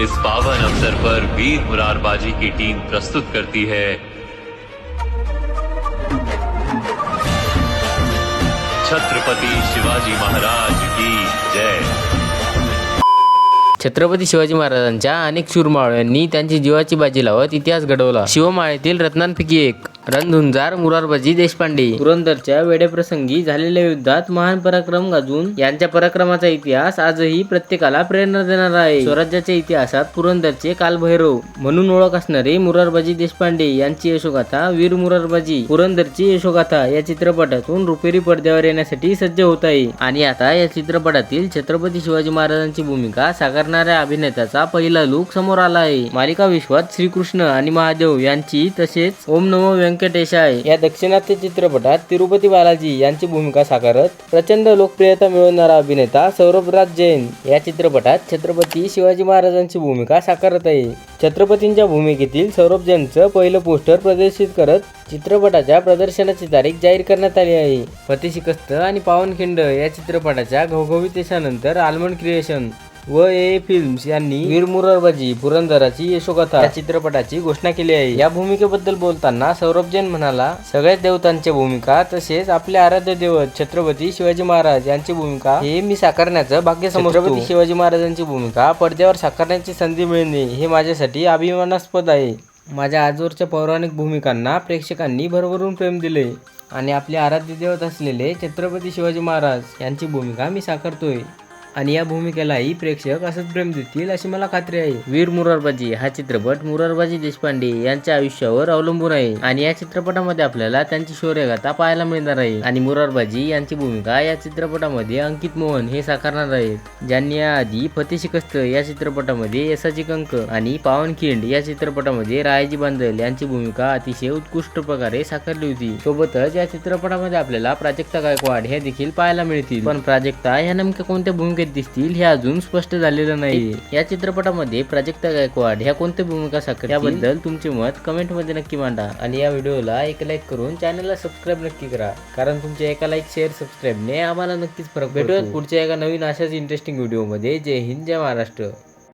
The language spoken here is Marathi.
इस पावन अवसर पर वीर मुरारबाजी की टीम प्रस्तुत करती है। छत्रपति शिवाजी महाराज की जय। छत्रपती शिवाजी महाराजांच्या अनेक शूरमाळ्यांनी त्यांची जीवाची बाजी लावत इतिहास घडवला. शिवमाळेतील रत्नांपैकी एक. रणधुंजार मुरारबाजी देशपांडे. पुरंदरच्या वेडेप्रसंगी झालेल्या युद्धात महान पराक्रम गाजून यांच्या पराक्रमाचा इतिहास आजही प्रत्येकाला प्रेरणा देणारा आहे. स्वराज्याच्या इतिहासात पुरंदरचे कालभैरव म्हणून ओळख असणारे मुरारबाजी देशपांडे यांची यशोगाथा वीर मुरारबाजी पुरंदरची यशोगाथा या चित्रपटातून रुपेरी पडद्यावर येण्यासाठी सज्ज होत आहे. आणि आता या चित्रपटातील छत्रपती शिवाजी महाराजांची भूमिका साकारणाऱ्या अभिनेत्याचा पहिला लुक समोर आला आहे. मालिका विश्वात श्रीकृष्ण आणि महादेव यांची तसेच ओम नमो व्यंकटेशाय. या दक्षिणात्य चित्रपटात तिरुपती बालाजी यांची भूमिका साकारत प्रचंड लोकप्रियता मिळवणारा अभिनेता सौरभराज जैन या चित्रपटात छत्रपती शिवाजी महाराजांची भूमिका साकारत आहे. छत्रपतींच्या भूमिकेतील सौरभ जैनचं पहिलं पोस्टर प्रदर्शित करत चित्रपटाच्या प्रदर्शनाची तारीख जाहीर करण्यात आली आहे. फते आणि पावनखिंड या चित्रपटाच्या घवघवीत यशानंतर आलमंड क्रिएशन व ए फिल्म्स यांनी वीर मुरारबाजी पुरंदराची यशोकथा या चित्रपटाची घोषणा केली आहे. या भूमिकेबद्दल बोलताना सौरभ जैन म्हणाला सगळ्याच देवतांच्या भूमिका तसेच आपले आराध्य देवत छत्रपती शिवाजी महाराज यांची भूमिका हे मी साकारण्याचं भाग्य समजतो. शिवाजी महाराजांची भूमिका पडद्यावर साकारण्याची संधी मिळणे हे माझ्यासाठी अभिमानास्पद आहे. माझ्या आजवरच्या पौराणिक भूमिकांना प्रेक्षकांनी भरभरून प्रेम दिले आणि आपले आराध्य देवत असलेले छत्रपती शिवाजी महाराज यांची भूमिका मी साकारतोय. आणि या भूमिकेलाही प्रेक्षक असंच प्रेम देतील अशी मला खात्री आहे. वीर मुरारबाजी हा चित्रपट मुरारबाजी देशपांडे यांच्या आयुष्यावर अवलंबून आहे. आणि या चित्रपटामध्ये आपल्याला त्यांची शौर्यगाथा पाहायला मिळणार आहे. आणि मुरारबाजी यांची भूमिका या चित्रपटामध्ये अंकित मोहन हे साकारणार आहेत. ज्यांनी याआधी फते शिकस्त या चित्रपटामध्ये यशाची कंक आणि पावनखिंड या चित्रपटामध्ये रायाजी बांदल यांची भूमिका अतिशय उत्कृष्ट प्रकारे साकारली होती. सोबतच या चित्रपटामध्ये आपल्याला प्राजक्ता गायकवाड हे देखील पाहायला मिळतील. पण प्राजक्ता ह्या नेमक्या कोणत्या भूमिकेत दिसतील हे अजून स्पष्ट झालेलं नाही. या चित्रपटामध्ये प्राजक्ता गायकवाड ह्या कोणत्या भूमिका साकार याबद्दल तुमचे मत कमेंटमध्ये नक्की मांडा. आणि या व्हिडिओला एक लाईक करून चॅनलला सबस्क्राईब नक्की करा. कारण तुमच्या एका लाईक शेअर सबस्क्राईबने आम्हाला नक्कीच फरक भेटूयात पुढच्या एका नवीन अशाच इंटरेस्टिंग व्हिडिओमध्ये जय हिंद जय महाराष्ट्र.